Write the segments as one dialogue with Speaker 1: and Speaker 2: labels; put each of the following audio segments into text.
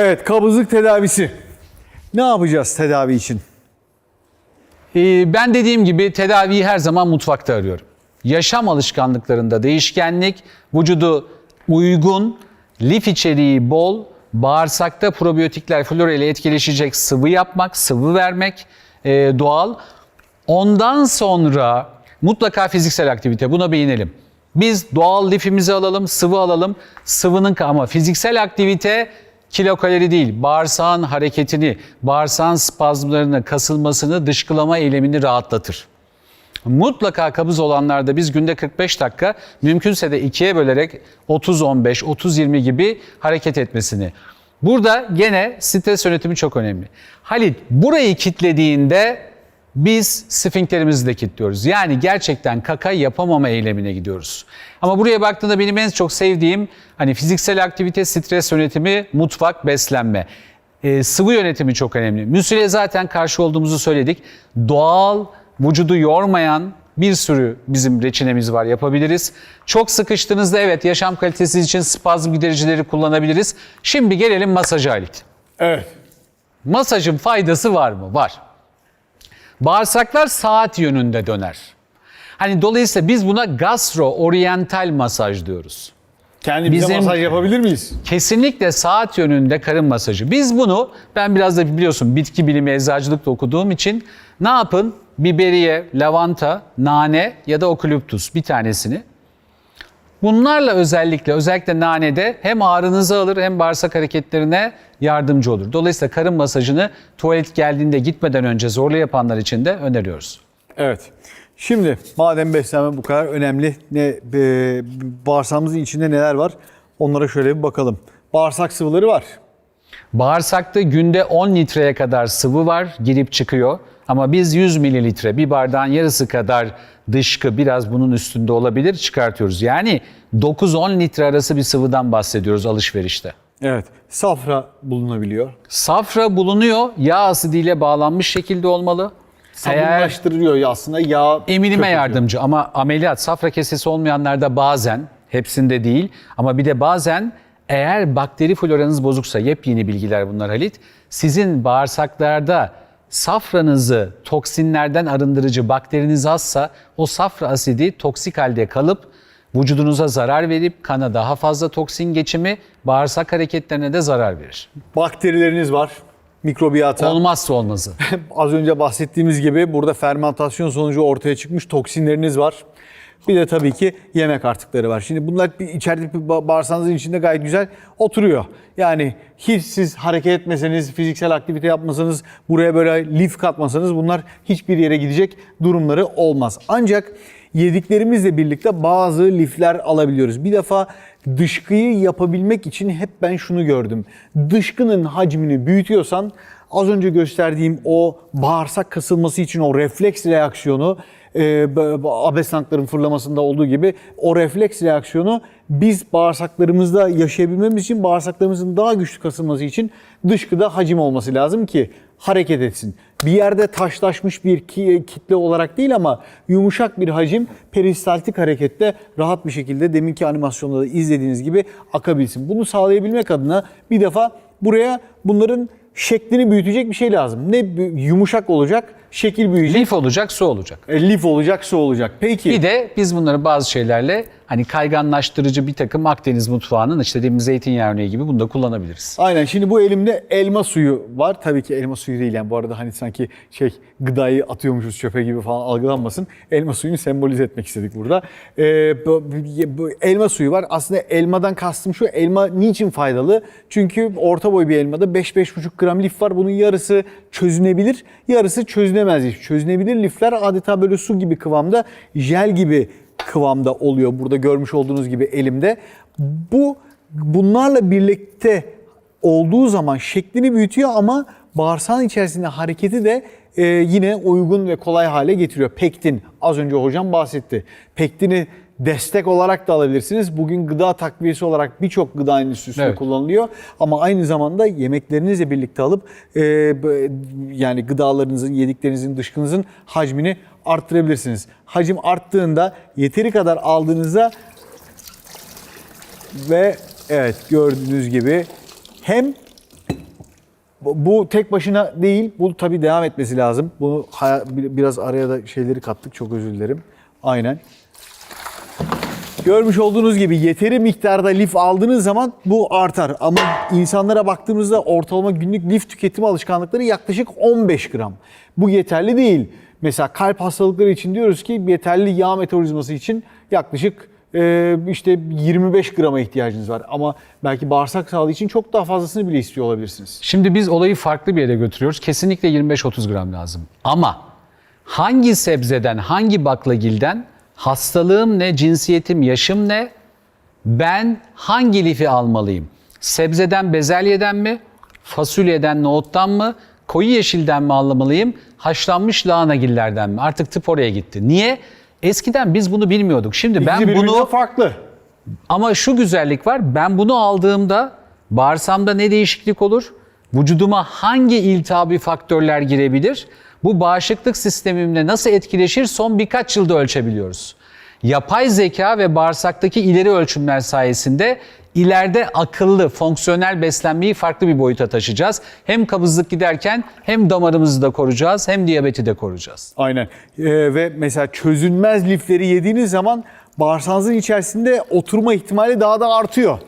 Speaker 1: Evet kabızlık tedavisi. Ne yapacağız tedavi için?
Speaker 2: Ee, ben dediğim gibi tedaviyi her zaman mutfakta arıyorum. Yaşam alışkanlıklarında değişkenlik, vücudu uygun, lif içeriği bol, bağırsakta probiyotikler flora ile etkileşecek sıvı yapmak, sıvı vermek e, doğal. Ondan sonra mutlaka fiziksel aktivite buna değinelim. Biz doğal lifimizi alalım, sıvı alalım. Sıvının ama fiziksel aktivite kilokalori değil, bağırsağın hareketini, bağırsağın spazmlarını, kasılmasını, dışkılama eylemini rahatlatır. Mutlaka kabız olanlarda biz günde 45 dakika mümkünse de ikiye bölerek 30-15, 30-20 gibi hareket etmesini. Burada gene stres yönetimi çok önemli. Halit burayı kitlediğinde biz sfinkterimizi de kilitliyoruz. Yani gerçekten kaka yapamama eylemine gidiyoruz. Ama buraya baktığında benim en çok sevdiğim hani fiziksel aktivite, stres yönetimi, mutfak, beslenme. Ee, sıvı yönetimi çok önemli. Müsile zaten karşı olduğumuzu söyledik. Doğal, vücudu yormayan bir sürü bizim reçinemiz var yapabiliriz. Çok sıkıştığınızda evet yaşam kalitesi için spazm gidericileri kullanabiliriz. Şimdi gelelim masaja Halit.
Speaker 1: Evet.
Speaker 2: Masajın faydası var mı? Var. Bağırsaklar saat yönünde döner. Hani dolayısıyla biz buna gastro-oriental masaj diyoruz.
Speaker 1: Kendimize
Speaker 2: Bizim-
Speaker 1: masaj yapabilir miyiz?
Speaker 2: Kesinlikle saat yönünde karın masajı. Biz bunu ben biraz da biliyorsun bitki bilimi eczacılıkta okuduğum için ne yapın? Biberiye, lavanta, nane ya da okaliptus bir tanesini. Bunlarla özellikle özellikle nanede hem ağrınızı alır hem bağırsak hareketlerine yardımcı olur. Dolayısıyla karın masajını tuvalet geldiğinde gitmeden önce zorla yapanlar için de öneriyoruz.
Speaker 1: Evet. Şimdi madem beslenme bu kadar önemli, ne e, bağırsağımızın içinde neler var? Onlara şöyle bir bakalım. Bağırsak sıvıları var.
Speaker 2: Bağırsakta günde 10 litreye kadar sıvı var, girip çıkıyor. Ama biz 100 mililitre, bir bardağın yarısı kadar dışkı biraz bunun üstünde olabilir çıkartıyoruz. Yani 9-10 litre arası bir sıvıdan bahsediyoruz alışverişte.
Speaker 1: Evet. Safra bulunabiliyor.
Speaker 2: Safra bulunuyor, yağ asidiyle bağlanmış şekilde olmalı.
Speaker 1: Sabunlaştırılıyor aslında yağ.
Speaker 2: eminime
Speaker 1: köpürtüyor.
Speaker 2: yardımcı ama ameliyat safra kesesi olmayanlarda bazen, hepsinde değil ama bir de bazen eğer bakteri floranız bozuksa, yepyeni bilgiler bunlar Halit, sizin bağırsaklarda safranızı toksinlerden arındırıcı bakteriniz azsa o safra asidi toksik halde kalıp vücudunuza zarar verip kana daha fazla toksin geçimi bağırsak hareketlerine de zarar verir.
Speaker 1: Bakterileriniz var. Mikrobiyata.
Speaker 2: Olmazsa olmazı.
Speaker 1: Az önce bahsettiğimiz gibi burada fermentasyon sonucu ortaya çıkmış toksinleriniz var. Bir de tabii ki yemek artıkları var. Şimdi bunlar bir içeride bir ba- bağırsağınızın içinde gayet güzel oturuyor. Yani hiç siz hareket etmeseniz, fiziksel aktivite yapmasanız, buraya böyle lif katmasanız bunlar hiçbir yere gidecek durumları olmaz. Ancak yediklerimizle birlikte bazı lifler alabiliyoruz. Bir defa dışkıyı yapabilmek için hep ben şunu gördüm. Dışkının hacmini büyütüyorsan az önce gösterdiğim o bağırsak kasılması için o refleks reaksiyonu e, fırlamasında olduğu gibi o refleks reaksiyonu biz bağırsaklarımızda yaşayabilmemiz için bağırsaklarımızın daha güçlü kasılması için dışkıda hacim olması lazım ki hareket etsin. Bir yerde taşlaşmış bir ki- kitle olarak değil ama yumuşak bir hacim peristaltik harekette rahat bir şekilde deminki animasyonda da izlediğiniz gibi akabilsin. Bunu sağlayabilmek adına bir defa buraya bunların şeklini büyütecek bir şey lazım. Ne yumuşak olacak, şekil büyüyecek,
Speaker 2: Lif olacak, su olacak.
Speaker 1: e, lif olacak, su olacak. Peki.
Speaker 2: Bir de biz bunları bazı şeylerle hani kayganlaştırıcı bir takım Akdeniz mutfağının işte dediğimiz zeytinyağı örneği gibi bunu da kullanabiliriz.
Speaker 1: Aynen şimdi bu elimde elma suyu var. Tabii ki elma suyu değil yani bu arada hani sanki şey gıdayı atıyormuşuz çöpe gibi falan algılanmasın. Elma suyunu sembolize etmek istedik burada. Ee, bu, bu elma suyu var. Aslında elmadan kastım şu elma niçin faydalı? Çünkü orta boy bir elmada 5-5,5 gram lif var. Bunun yarısı çözünebilir, yarısı çözünemez. Çözünebilir lifler adeta böyle su gibi kıvamda, jel gibi kıvamda oluyor. Burada görmüş olduğunuz gibi elimde. Bu bunlarla birlikte olduğu zaman şeklini büyütüyor ama bağırsağın içerisinde hareketi de e, yine uygun ve kolay hale getiriyor. Pektin az önce hocam bahsetti. Pektini destek olarak da alabilirsiniz. Bugün gıda takviyesi olarak birçok gıda endüstrisinde
Speaker 2: Evet.
Speaker 1: kullanılıyor. Ama aynı zamanda yemeklerinizle birlikte alıp e, yani gıdalarınızın, yediklerinizin, dışkınızın hacmini arttırabilirsiniz. Hacim arttığında yeteri kadar aldığınızda ve evet gördüğünüz gibi hem Bu tek başına değil. Bu tabii devam etmesi lazım. Bunu biraz araya da şeyleri kattık. Çok özür dilerim. Aynen. Görmüş olduğunuz gibi yeteri miktarda lif aldığınız zaman bu artar. Ama insanlara baktığımızda ortalama günlük lif tüketimi alışkanlıkları yaklaşık 15 gram. Bu yeterli değil. Mesela kalp hastalıkları için diyoruz ki yeterli yağ metabolizması için yaklaşık e, işte 25 grama ihtiyacınız var. Ama belki bağırsak sağlığı için çok daha fazlasını bile istiyor olabilirsiniz.
Speaker 2: Şimdi biz olayı farklı bir yere götürüyoruz. Kesinlikle 25-30 gram lazım. Ama hangi sebzeden, hangi baklagilden, hastalığım ne, cinsiyetim, yaşım ne, ben hangi lifi almalıyım? Sebzeden, bezelyeden mi, fasulyeden, nohuttan mı, koyu yeşilden mi almalıyım, haşlanmış lahanagillerden mi? Artık tıp oraya gitti. Niye? Eskiden biz bunu bilmiyorduk. Şimdi ben
Speaker 1: İkisi birbirinden
Speaker 2: bunu
Speaker 1: farklı.
Speaker 2: ama şu güzellik var. Ben bunu aldığımda bağırsamda ne değişiklik olur? Vücuduma hangi iltihabi faktörler girebilir? Bu bağışıklık sistemimle nasıl etkileşir? Son birkaç yılda ölçebiliyoruz. Yapay zeka ve bağırsaktaki ileri ölçümler sayesinde ileride akıllı, fonksiyonel beslenmeyi farklı bir boyuta taşıyacağız. Hem kabızlık giderken hem damarımızı da koruyacağız hem diyabeti de koruyacağız.
Speaker 1: Aynen. Ee, ve mesela çözülmez lifleri yediğiniz zaman bağırsağınızın içerisinde oturma ihtimali daha da artıyor.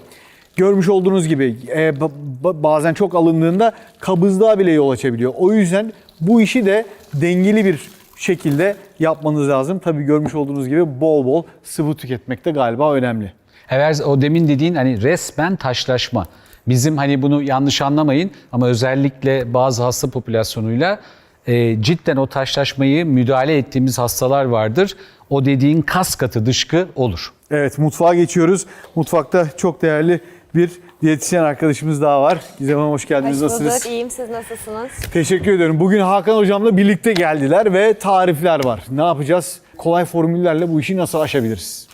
Speaker 1: Görmüş olduğunuz gibi e, ba- ba- bazen çok alındığında kabızlığa bile yol açabiliyor. O yüzden bu işi de dengeli bir şekilde yapmanız lazım. Tabii görmüş olduğunuz gibi bol bol sıvı tüketmek de galiba önemli.
Speaker 2: Evet o demin dediğin hani resmen taşlaşma. Bizim hani bunu yanlış anlamayın ama özellikle bazı hasta popülasyonuyla e, cidden o taşlaşmayı müdahale ettiğimiz hastalar vardır. O dediğin kas katı dışkı olur.
Speaker 1: Evet mutfağa geçiyoruz. Mutfakta çok değerli bir diyetisyen arkadaşımız daha var. Gizem Hanım hoş geldiniz.
Speaker 3: Hoş
Speaker 1: Nasılsınız?
Speaker 3: bulduk. İyiyim. Siz nasılsınız?
Speaker 1: Teşekkür ediyorum. Bugün Hakan Hocam'la birlikte geldiler ve tarifler var. Ne yapacağız? Kolay formüllerle bu işi nasıl aşabiliriz?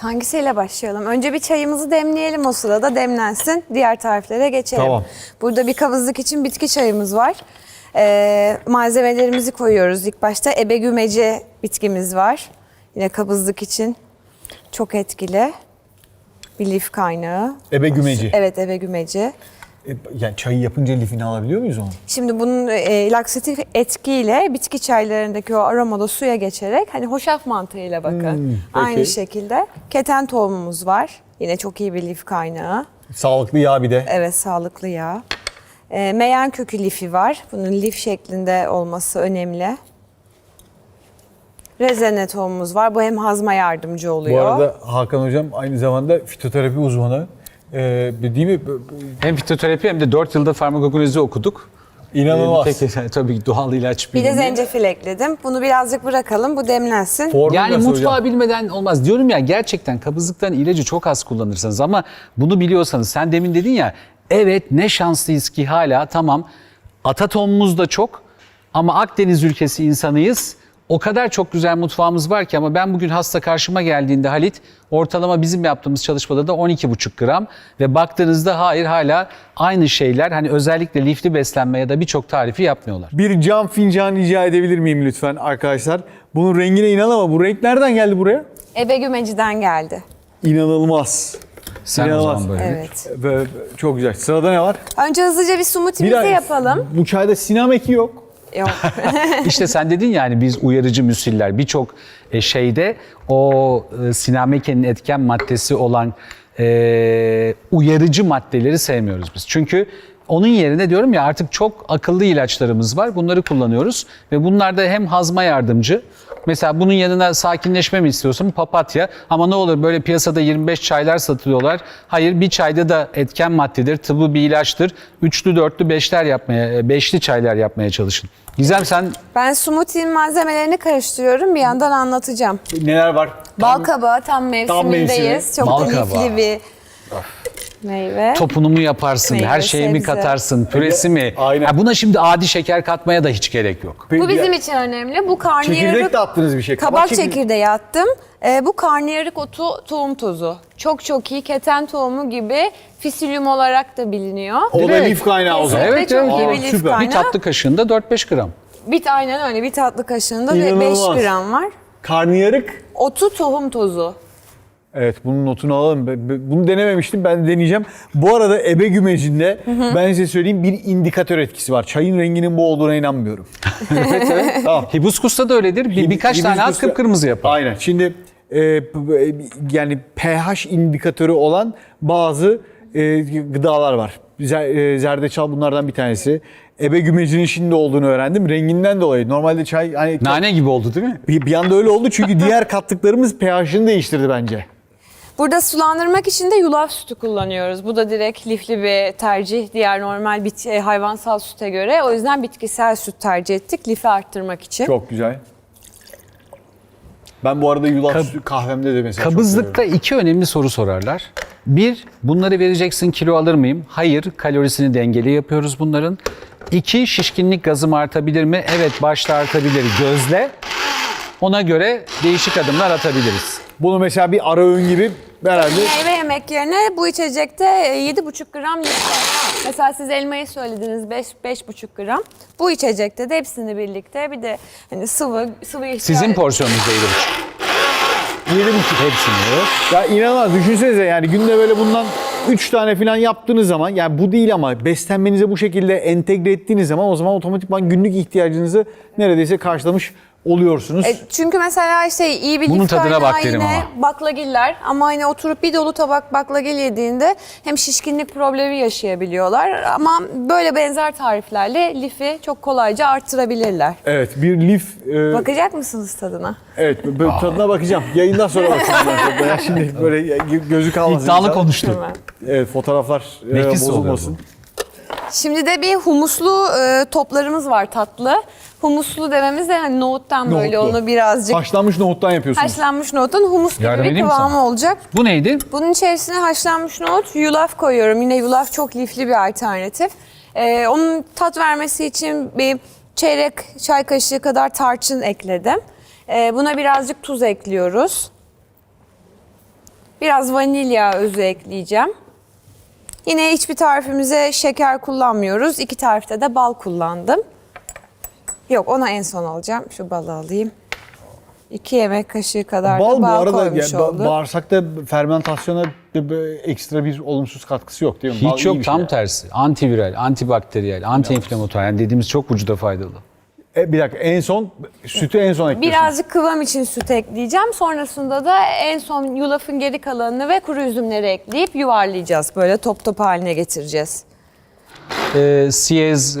Speaker 3: Hangisiyle başlayalım? Önce bir çayımızı demleyelim o sırada demlensin. Diğer tariflere geçelim.
Speaker 1: Tamam.
Speaker 3: Burada bir kabızlık için bitki çayımız var. Ee, malzemelerimizi koyuyoruz. İlk başta ebegümeci bitkimiz var. Yine kabızlık için çok etkili. Bir lif kaynağı.
Speaker 1: Ebe gümeci.
Speaker 3: Evet ebegümeci.
Speaker 1: E, Yani çayı yapınca lifini alabiliyor muyuz onu?
Speaker 3: Şimdi bunun e, laksatif etkiyle bitki çaylarındaki o aromada suya geçerek hani hoşaf mantığıyla bakın.
Speaker 1: Hmm.
Speaker 3: Aynı şekilde keten tohumumuz var. Yine çok iyi bir lif kaynağı.
Speaker 1: Sağlıklı yağ bir de.
Speaker 3: Evet sağlıklı yağ. E, meyan kökü lifi var. Bunun lif şeklinde olması önemli. Rezene tohumumuz var. Bu hem hazma yardımcı
Speaker 1: Bu
Speaker 3: oluyor.
Speaker 1: arada Hakan Hocam aynı zamanda fitoterapi uzmanı. Ee, değil mi?
Speaker 2: Hem fitoterapi hem de 4 yılda farmakoloji okuduk.
Speaker 1: İnanılmaz.
Speaker 2: Ee, tek- tabii ki doğal ilaç
Speaker 3: bir de
Speaker 2: bilimi.
Speaker 3: zencefil ekledim. Bunu birazcık bırakalım. Bu demlensin.
Speaker 1: Formül
Speaker 2: Yani
Speaker 1: nasıl
Speaker 2: mutfağı
Speaker 1: hocam?
Speaker 2: bilmeden olmaz. Diyorum ya gerçekten kabızlıktan ilacı çok az kullanırsanız ama bunu biliyorsanız sen demin dedin ya evet ne şanslıyız ki hala tamam ata tohumumuz da çok ama Akdeniz ülkesi insanıyız. O kadar çok güzel mutfağımız var ki ama ben bugün hasta karşıma geldiğinde Halit ortalama bizim yaptığımız çalışmada da 12,5 gram ve baktığınızda hayır hala aynı şeyler hani özellikle lifli beslenme ya da birçok tarifi yapmıyorlar.
Speaker 1: Bir cam fincan rica edebilir miyim lütfen arkadaşlar? Bunun rengine inan ama bu renk nereden geldi buraya?
Speaker 3: Ebegümeciden geldi.
Speaker 1: İnanılmaz.
Speaker 2: Sen o
Speaker 1: İnanılmaz.
Speaker 2: zaman böyle.
Speaker 3: Evet.
Speaker 1: Ve çok güzel. Sırada ne var?
Speaker 3: Önce hızlıca bir smoothie'mizi yapalım.
Speaker 1: Bu çayda sinam eki yok.
Speaker 3: Yok.
Speaker 2: İşte sen dedin yani biz uyarıcı müsiller birçok e, şeyde o e, sinamekenin etken maddesi olan e, uyarıcı maddeleri sevmiyoruz biz. Çünkü onun yerine diyorum ya artık çok akıllı ilaçlarımız var. Bunları kullanıyoruz ve bunlar da hem hazma yardımcı. Mesela bunun yanına sakinleşme mi istiyorsun? Papatya. Ama ne olur böyle piyasada 25 çaylar satılıyorlar. Hayır bir çayda da etken maddedir. Tıbbi bir ilaçtır. Üçlü, dörtlü, beşler yapmaya, e, beşli çaylar yapmaya çalışın. Gizem sen
Speaker 3: Ben smoothie'nin malzemelerini karıştırıyorum. Bir yandan anlatacağım.
Speaker 1: Neler var?
Speaker 3: Bal kabağı tam mevsimindeyiz.
Speaker 1: mevsimi.
Speaker 3: Çok
Speaker 2: Bal
Speaker 3: da lifli bir meyve.
Speaker 2: topunu mu yaparsın,
Speaker 3: Meyve,
Speaker 2: her şeyi mi
Speaker 3: sebze.
Speaker 2: katarsın, püresi mi?
Speaker 1: Aynen.
Speaker 2: Ha, buna şimdi adi şeker katmaya da hiç gerek yok.
Speaker 3: Bu bizim için önemli. Bu
Speaker 1: Çekirdek
Speaker 3: karnıyarık
Speaker 1: de attınız bir şey.
Speaker 3: kabak
Speaker 1: çekirdeği.
Speaker 3: çekirdeği attım. Ee, bu karnıyarık otu tohum tozu. Çok çok iyi. Keten tohumu gibi fisilyum olarak da biliniyor.
Speaker 1: O da lif kaynağı o zaman.
Speaker 3: Kesinlikle
Speaker 2: Evet,
Speaker 3: çok
Speaker 2: evet.
Speaker 3: iyi
Speaker 1: Aa,
Speaker 3: bir lif
Speaker 1: süper.
Speaker 3: kaynağı.
Speaker 2: Bir tatlı kaşığında 4-5 gram.
Speaker 3: Bir aynen öyle. Bir tatlı kaşığında ve 5
Speaker 1: İnanılmaz.
Speaker 3: gram var.
Speaker 1: Karnıyarık
Speaker 3: Otu tohum tozu.
Speaker 1: Evet bunun notunu alalım. Bunu denememiştim ben de deneyeceğim. Bu arada ebe gümecinde ben size söyleyeyim bir indikatör etkisi var. Çayın renginin bu olduğuna inanmıyorum. evet evet tamam.
Speaker 2: Hibiskus'ta da öyledir. Bir, birkaç tane at
Speaker 1: Hibiskus'ta-
Speaker 2: kıpkırmızı yapar.
Speaker 1: Aynen. Şimdi e, p- yani pH indikatörü olan bazı e, gıdalar var. E, Zerdeçal bunlardan bir tanesi. Ebe gümecinin şimdi olduğunu öğrendim. Renginden dolayı. Normalde çay hani
Speaker 2: Nane gibi oldu değil mi?
Speaker 1: bir, bir anda öyle oldu çünkü diğer kattıklarımız pH'ini değiştirdi bence.
Speaker 3: Burada sulandırmak için de yulaf sütü kullanıyoruz. Bu da direkt lifli bir tercih diğer normal bit e, hayvansal süte göre. O yüzden bitkisel süt tercih ettik lifi arttırmak için.
Speaker 1: Çok güzel. Ben bu arada yulaf sütü kahvemde de mesela çok
Speaker 2: Kabızlıkta iki önemli soru sorarlar. Bir, bunları vereceksin kilo alır mıyım? Hayır, kalorisini dengeli yapıyoruz bunların. İki, şişkinlik gazım artabilir mi? Evet, başta artabilir. Gözle. Ona göre değişik adımlar atabiliriz.
Speaker 1: Bunu mesela bir ara öğün gibi herhalde
Speaker 3: Meyve yemek yerine bu içecekte e, 7,5 gram lifle. Mesela siz elmayı söylediniz 5 5,5 gram. Bu içecekte de hepsini birlikte bir de hani sıvı sıvı ihtiyaç.
Speaker 2: Sizin porsiyonunuz da yedi buçuk.
Speaker 1: 7,5
Speaker 2: Hepsini.
Speaker 1: Ya inanılmaz düşünsenize yani günde böyle bundan 3 tane falan yaptığınız zaman yani bu değil ama beslenmenize bu şekilde entegre ettiğiniz zaman o zaman otomatikman günlük ihtiyacınızı neredeyse karşılamış oluyorsunuz.
Speaker 3: E, çünkü mesela işte iyi bir
Speaker 2: Bunun
Speaker 3: lif
Speaker 2: tadına bak derim
Speaker 3: yine
Speaker 2: ama.
Speaker 3: baklagiller ama hani oturup bir dolu tabak baklagil yediğinde hem şişkinlik problemi yaşayabiliyorlar ama böyle benzer tariflerle lifi çok kolayca arttırabilirler.
Speaker 1: Evet bir lif e,
Speaker 3: Bakacak mısınız tadına?
Speaker 1: evet böyle tadına bakacağım. Yayından sonra bakacağım. ben tadına. Ya şimdi böyle gözü kalmasın.
Speaker 2: İddialı konuştu.
Speaker 3: Hemen.
Speaker 1: Evet fotoğraflar e,
Speaker 2: Nefis oluyor
Speaker 1: bozulmasın.
Speaker 3: Şimdi de bir humuslu e, toplarımız var tatlı. Humuslu dememiz de hani nohuttan böyle
Speaker 1: Nohutlu.
Speaker 3: onu birazcık
Speaker 1: Haşlanmış nohuttan yapıyorsunuz.
Speaker 3: haşlanmış nohutun humus gibi
Speaker 2: Yardım
Speaker 3: bir
Speaker 2: edeyim mi
Speaker 3: kıvamı
Speaker 2: sana?
Speaker 3: olacak.
Speaker 2: Bu neydi?
Speaker 3: Bunun içerisine haşlanmış nohut, yulaf koyuyorum. Yine yulaf çok lifli bir alternatif. Ee, onun tat vermesi için bir çeyrek çay kaşığı kadar tarçın ekledim. Ee, buna birazcık tuz ekliyoruz. Biraz vanilya özü ekleyeceğim. Yine hiçbir tarifimize şeker kullanmıyoruz. İki tarifte de bal kullandım. Yok ona en son alacağım. Şu balı alayım. İki yemek kaşığı kadar
Speaker 1: Bal
Speaker 3: da
Speaker 1: bu
Speaker 3: bal
Speaker 1: arada
Speaker 3: koymuş
Speaker 1: ya, ba-
Speaker 3: oldum.
Speaker 1: bağırsakta fermentasyona bir- bir ekstra bir olumsuz katkısı yok değil mi? Bal
Speaker 2: Hiç
Speaker 1: iyi
Speaker 2: yok
Speaker 1: şey
Speaker 2: tam
Speaker 1: yani.
Speaker 2: tersi. Antiviral, antibakteriyel, antiinflamatuar yani dediğimiz çok vücuda faydalı.
Speaker 1: E, bir dakika en son sütü en son ekliyorsun.
Speaker 3: Birazcık kıvam için süt ekleyeceğim. Sonrasında da en son yulafın geri kalanını ve kuru üzümleri ekleyip yuvarlayacağız. Böyle top top haline getireceğiz.
Speaker 2: Ee, siyez, e,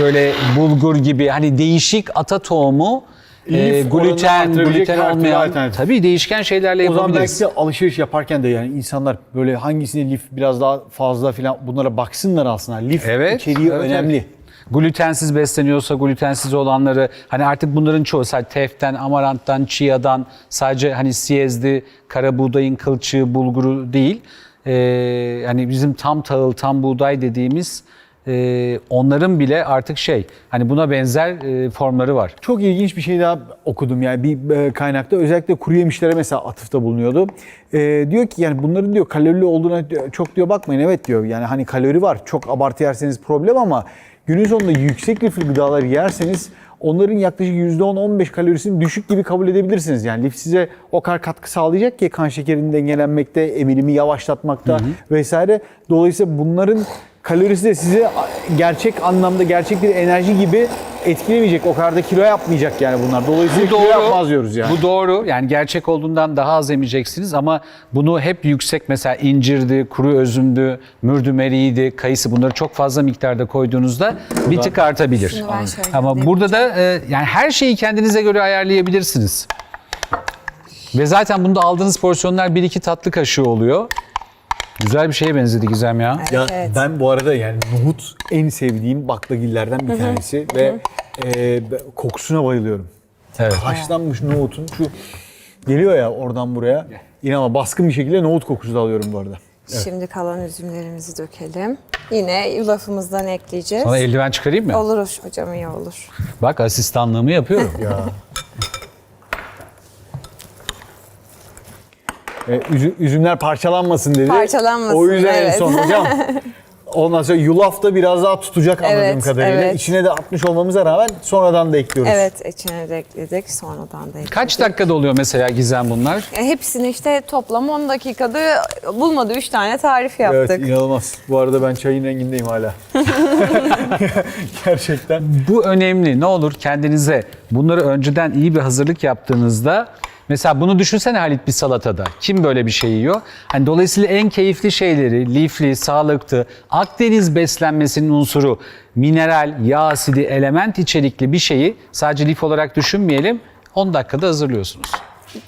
Speaker 2: böyle bulgur gibi hani değişik ata tohumu, e, gluten, gluten olmayan tabii değişken şeylerle
Speaker 1: O zaman
Speaker 2: yapabiliriz.
Speaker 1: belki de alışveriş yaparken de yani insanlar böyle hangisine lif biraz daha fazla filan bunlara baksınlar aslında. Lif
Speaker 2: Evet.
Speaker 1: içeriği
Speaker 2: evet,
Speaker 1: önemli.
Speaker 2: evet. Glutensiz besleniyorsa glutensiz olanları hani artık bunların çoğu sadece teften, amaranttan, chia'dan sadece hani siyezli, kara buğdayın kılçığı, bulguru değil. Ee, hani bizim tam tahıl, tam buğday dediğimiz e, onların bile artık şey hani buna benzer e, formları var.
Speaker 1: Çok ilginç bir şey daha okudum yani bir e, kaynakta özellikle kuru yemişlere mesela atıfta bulunuyordu. E, diyor ki yani bunların diyor kalorili olduğuna çok diyor bakmayın evet diyor yani hani kalori var çok abartı yerseniz problem ama günün sonunda yüksek lifli gıdaları yerseniz onların yaklaşık %10-15 kalorisini düşük gibi kabul edebilirsiniz. Yani lif size o kadar katkı sağlayacak ki kan şekerinin dengelenmekte, emilimi yavaşlatmakta vesaire. Dolayısıyla bunların kalorisi de size gerçek anlamda gerçek bir enerji gibi etkilemeyecek. O kadar da kilo yapmayacak yani bunlar. Dolayısıyla kilo yapmaz diyoruz yani.
Speaker 2: Bu doğru. Yani gerçek olduğundan daha az emeceksiniz ama bunu hep yüksek mesela incirdi, kuru özümdü, mürdümeriydi, kayısı bunları çok fazla miktarda koyduğunuzda bir tık artabilir. Ama burada da e, yani her şeyi kendinize göre ayarlayabilirsiniz. Ve zaten bunda aldığınız porsiyonlar 1-2 tatlı kaşığı oluyor. Güzel bir şeye benzedi Gizem ya.
Speaker 1: Ya
Speaker 3: Evet.
Speaker 1: ben bu arada yani nohut en sevdiğim baklagillerden bir tanesi ve e, kokusuna bayılıyorum.
Speaker 2: Evet.
Speaker 1: Haşlanmış nohutun şu geliyor ya oradan buraya. Yine ama baskın bir şekilde nohut kokusu da alıyorum bu arada.
Speaker 3: Şimdi kalan üzümlerimizi dökelim. Yine yulafımızdan ekleyeceğiz.
Speaker 2: Sana eldiven çıkarayım mı?
Speaker 3: Olur hocam iyi olur.
Speaker 2: Bak asistanlığımı yapıyorum.
Speaker 1: Ya. E, üzü- üzümler parçalanmasın dedi.
Speaker 3: Parçalanmasın,
Speaker 1: O yüzden en
Speaker 3: evet.
Speaker 1: son hocam Ondan sonra yulaf da biraz daha tutacak anladığım
Speaker 3: Evet,
Speaker 1: kadarıyla.
Speaker 3: evet.
Speaker 1: İçine de atmış olmamıza rağmen sonradan da ekliyoruz.
Speaker 3: Evet içine de ekledik sonradan da ekledik.
Speaker 2: Kaç dakikada oluyor mesela Gizem bunlar?
Speaker 3: E, Hepsini işte toplam 10 dakikada bulmadı 3 tane tarif yaptık.
Speaker 1: Evet inanılmaz. Bu arada ben çayın rengindeyim hala. Gerçekten.
Speaker 2: Bu önemli. Ne olur kendinize bunları önceden iyi bir hazırlık yaptığınızda mesela bunu düşünsene Halit bir salatada. Kim böyle bir şey yiyor? Hani dolayısıyla en keyifli şeyleri lifli, sağlıklı, Akdeniz beslenmesinin unsuru mineral, yağ asidi, element içerikli bir şeyi sadece lif olarak düşünmeyelim. 10 dakikada hazırlıyorsunuz.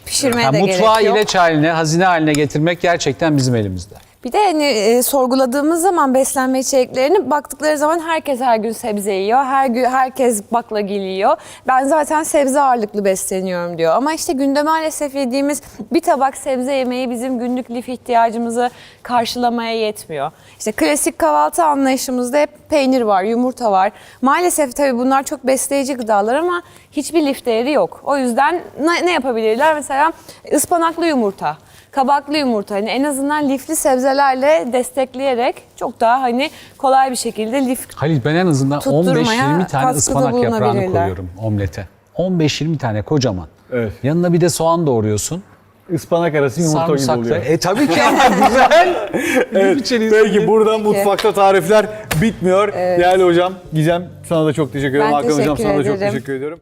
Speaker 3: Pişirmeye
Speaker 2: Yani
Speaker 3: de gerek
Speaker 2: mutfağı
Speaker 3: yok.
Speaker 2: ilaç haline, hazine haline getirmek gerçekten bizim elimizde.
Speaker 3: Bir de hani e, sorguladığımız zaman beslenme içeriklerini baktıkları zaman herkes her gün sebze yiyor. Her gün herkes baklagil yiyor. Ben zaten sebze ağırlıklı besleniyorum diyor. Ama işte günde maalesef yediğimiz bir tabak sebze yemeği bizim günlük lif ihtiyacımızı karşılamaya yetmiyor. İşte klasik kahvaltı anlayışımızda hep peynir var, yumurta var. Maalesef tabii bunlar çok besleyici gıdalar ama hiçbir lif değeri yok. O yüzden ne, ne yapabilirler? Mesela ıspanaklı yumurta kabaklı yumurta hani en azından lifli sebzelerle destekleyerek çok daha hani kolay bir şekilde lif
Speaker 2: Halil ben en azından
Speaker 3: Tutturmaya
Speaker 2: 15-20 tane
Speaker 3: katkıda
Speaker 2: ıspanak yaprağını
Speaker 3: bulunabilirler.
Speaker 2: koyuyorum omlete. 15-20 tane kocaman.
Speaker 1: Evet.
Speaker 2: Yanına bir de soğan doğruyorsun.
Speaker 1: Ispanak arası yumurta gibi
Speaker 2: Sarımsaklı.
Speaker 1: oluyor.
Speaker 2: E tabii ki ama güzel.
Speaker 1: Evet, peki buradan mutfakta tarifler bitmiyor. Değerli hocam, Gizem sana da çok teşekkür ederim.
Speaker 3: Ben
Speaker 1: Hakan hocam
Speaker 3: teşekkür
Speaker 1: sana da çok
Speaker 3: ederim.
Speaker 1: teşekkür ediyorum.